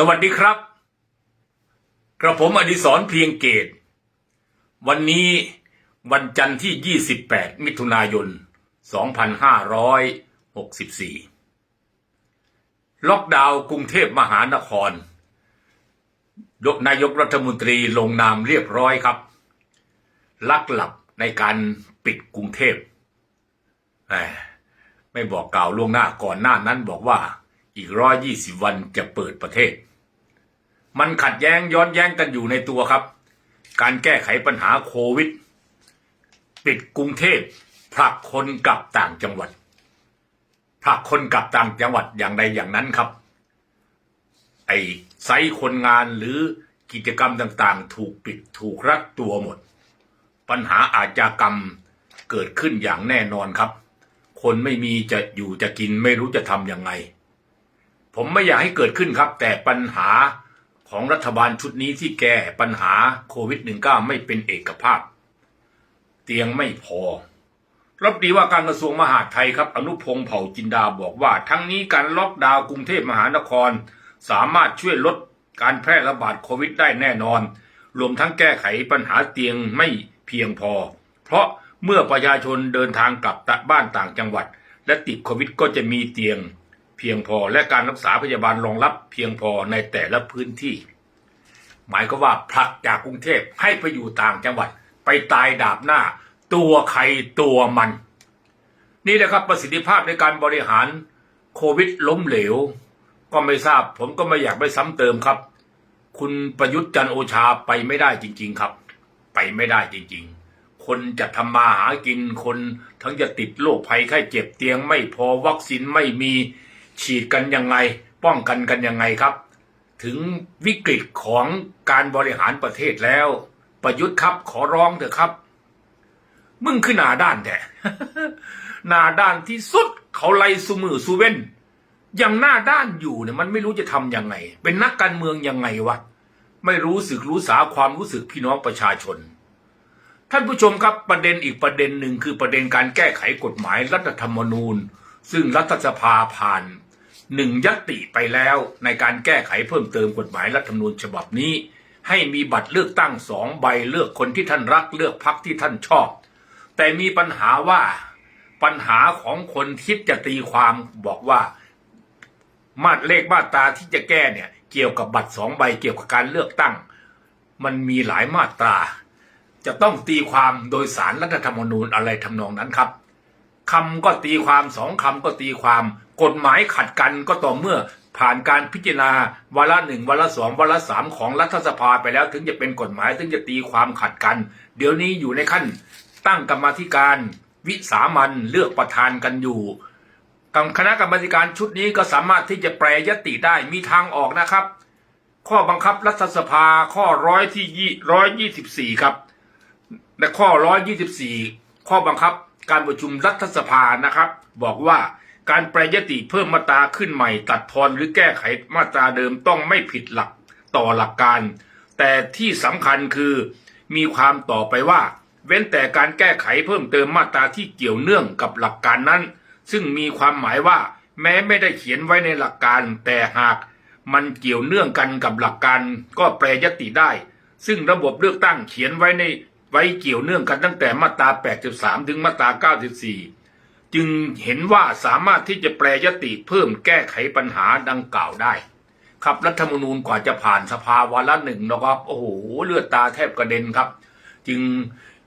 สวัสดีครับ กระผมอดิศรเพียงเกต วันนี้วันจันทร์ที่ 28 มิถุนายน 2564 ล็อกดาวน์กรุงเทพมหานคร ยกนายกรัฐมนตรีลงนามเรียบร้อยครับ ลักหลับในการปิดกรุงเทพ ไม่บอกกล่าวล่วงหน้าก่อนหน้านั้นบอกว่าอีกร้อยยี่สิบวันจะเปิดประเทศ มันขัดแย้งย้อนแย้งกันอยู่ในตัวครับ การแก้ไขปัญหาโควิด ปิดกรุงเทพผลักคนกลับต่างจังหวัดผลักคนกลับต่างจังหวัดอย่างใดอย่างนั้นครับ ไอ้ไซต์คนงานหรือกิจกรรมต่างๆ ถูกปิดถูกรัดตัวหมด ปัญหาอาชญากรรมเกิดขึ้นอย่างแน่นอนครับ คนไม่มีจะอยู่จะกินไม่รู้จะทำยังไง ผมไม่อยากให้เกิดขึ้นครับ แต่ปัญหา ของรัฐบาลชุดนี้ที่แก้ปัญหาโควิด -19 ไม่เป็นเอกภาพ เตียงไม่พอรับดีว่าการกระทรวงมหาดไทยครับ อนุพงศ์เผ่าจินดาบอกว่า ทั้งนี้การล็อกดาวน์กรุงเทพมหานคร สามารถช่วยลดการแพร่ระบาดโควิดได้แน่นอน รวมทั้งแก้ไขปัญหาเตียงไม่เพียงพอ เพราะเมื่อประชาชนเดินทางกลับบ้านต่างจังหวัด และติดโควิดก็จะมีเตียง เพียงพอและการรักษาพยาบาลรองรับเพียงพอในแต่ละพื้นที่ หมายก็ว่าผลักจากกรุงเทพให้ไปอยู่ต่างจังหวัด ไปตายดาบหน้า ตัวใครตัวมัน นี่แหละครับประสิทธิภาพในการบริหารโควิดล้มเหลว ก็ไม่ทราบผมก็ไม่อยากไปซ้ำเติมครับ คุณประยุทธ์จันโอชาไปไม่ได้จริง ๆครับ ไปไม่ได้จริง ๆคนจะทำมาหากินคนทั้งจะติดโรคภัยไข้เจ็บเตียงไม่พอวัคซีนไม่มี ฉีดกันยังไง ป้องกันกันยังไงครับ ถึงวิกฤตของการบริหารประเทศแล้ว ประยุทธ์ครับขอร้องเถอะครับ มึงคือหนาด้านแท้หนาด้านที่สุดเขาไล่สุมือสุเว้นยังหน้าด้านอยู่เนี่ยมันไม่รู้จะทำยังไง เป็นนักการเมืองยังไงวะไม่รู้สึกรู้สาความรู้สึกพี่น้องประชาชน ท่านผู้ชมครับประเด็นอีกประเด็นหนึ่งคือประเด็นการแก้ไขกฎหมายรัฐธรรมนูญ ซึ่งรัฐสภาผ่าน หนึ่งยติไปแล้วในการแก้ไขเพิ่มเติมกฎหมายรัฐธรรมนูญฉบับนี้ ให้มีบัตรเลือกตั้งสองใบเลือกคนที่ท่านรักเลือกพรรคที่ท่านชอบ แต่มีปัญหาว่าปัญหาของคนคิดจะตีความบอกว่า มาตรเลขมาตราที่จะแก้เนี่ย เกี่ยวกับบัตรสองใบเกี่ยวกับการเลือกตั้ง มันมีหลายมาตรา จะต้องตีความโดยสารรัฐธรรมนูญอะไรทำนองนั้นครับ คำก็ตีความสองคำก็ตีความ กฎหมายขัดกันก็ต่อเมื่อผ่านการพิจารณาวาระหนึ่งวาระสองวาระสามของรัฐสภาไปแล้ว ถึงจะเป็นกฎหมายถึงจะตีความขัดกัน เดี๋ยวนี้อยู่ในขั้น ตั้งกรรมธิการ วิสามันเลือกประธานกันอยู่คณะกรรมธิการชุดนี้ก็สามารถที่จะแปรยติได้มีทางออกนะครับ ข้อบังคับรัฐสภาข้อร้อยที่ยี่ร้อยยี่สิบสี่ครับและข้อร้อยยี่สิบสี่ข้อบังคับ การประชุมรัฐสภานะครับ บอกว่าการแปรยติเพิ่มมาตราขึ้นใหม่ ตัดทอนหรือแก้ไขมาตราเดิมต้องไม่ผิดหลักต่อหลักการ แต่ที่สำคัญคือ มีความต่อไปว่า เว้นแต่การแก้ไขเพิ่มเติมมาตราที่เกี่ยวเนื่องกับหลักการนั้น ซึ่งมีความหมายว่า แม้ไม่ได้เขียนไว้ในหลักการ แต่หากมันเกี่ยวเนื่องกันกับหลักการก็แปรยติได้ ซึ่งระบบเลือกตั้งเขียนไว้ใน ไว้เกี่ยวเนื่องกันตั้งแต่มาตรา 83 ถึงมาตรา 94 จึงเห็นว่าสามารถที่จะแปรยติเพิ่มแก้ไขปัญหาดังกล่าวได้ ครับรัฐธรรมนูญกว่าจะผ่านสภาวาระหนึ่งนะครับ โอ้โห เลือดตาแทบกระเด็นครับ จึง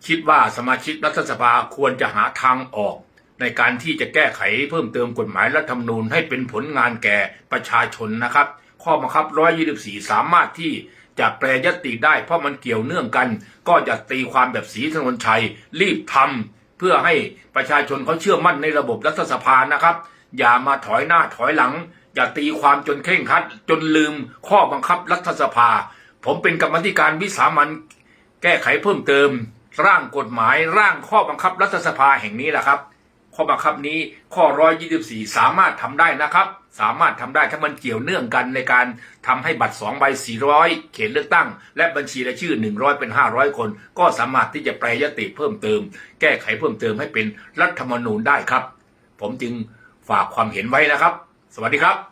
คิดว่าสมาชิกรัฐสภาควรจะหาทางออก ในการที่จะแก้ไขเพิ่มเติมกฎหมายรัฐธรรมนูญให้เป็นผลงานแก่ประชาชนนะครับ ข้อบังคับ 124 สามารถที่ จะแปรยติได้ เพราะมันเกี่ยวเนื่องกัน ก็จะตีความแบบสีถนนชัย รีบทำเพื่อให้ประชาชนเขาเชื่อมั่นในระบบรัฐสภานะครับ อย่ามาถอยหน้าถอยหลัง อย่าตีความจนเคร่งครัด จนลืมข้อบังคับรัฐสภา ผมเป็นกรรมธิการวิสามันแก้ไขเพิ่มเติม ร่างกฎหมายร่างข้อบังคับรัฐสภาแห่งนี้แหละครับ ข้อบังคับนี้ข้อ 124 สามารถทำได้นะครับ สามารถทำได้ถ้ามันเกี่ยวเนื่องกันในการทำให้บัตร2ใบ 400 เขตเลือกตั้ง และบัญชีรายชื่อ 100 เป็น 500 คน ก็สามารถที่จะแปรยติเพิ่มเติม แก้ไขเพิ่มเติมให้เป็นรัฐธรรมนูญได้ครับ ผมจึงฝากความเห็นไว้นะครับ สวัสดีครับ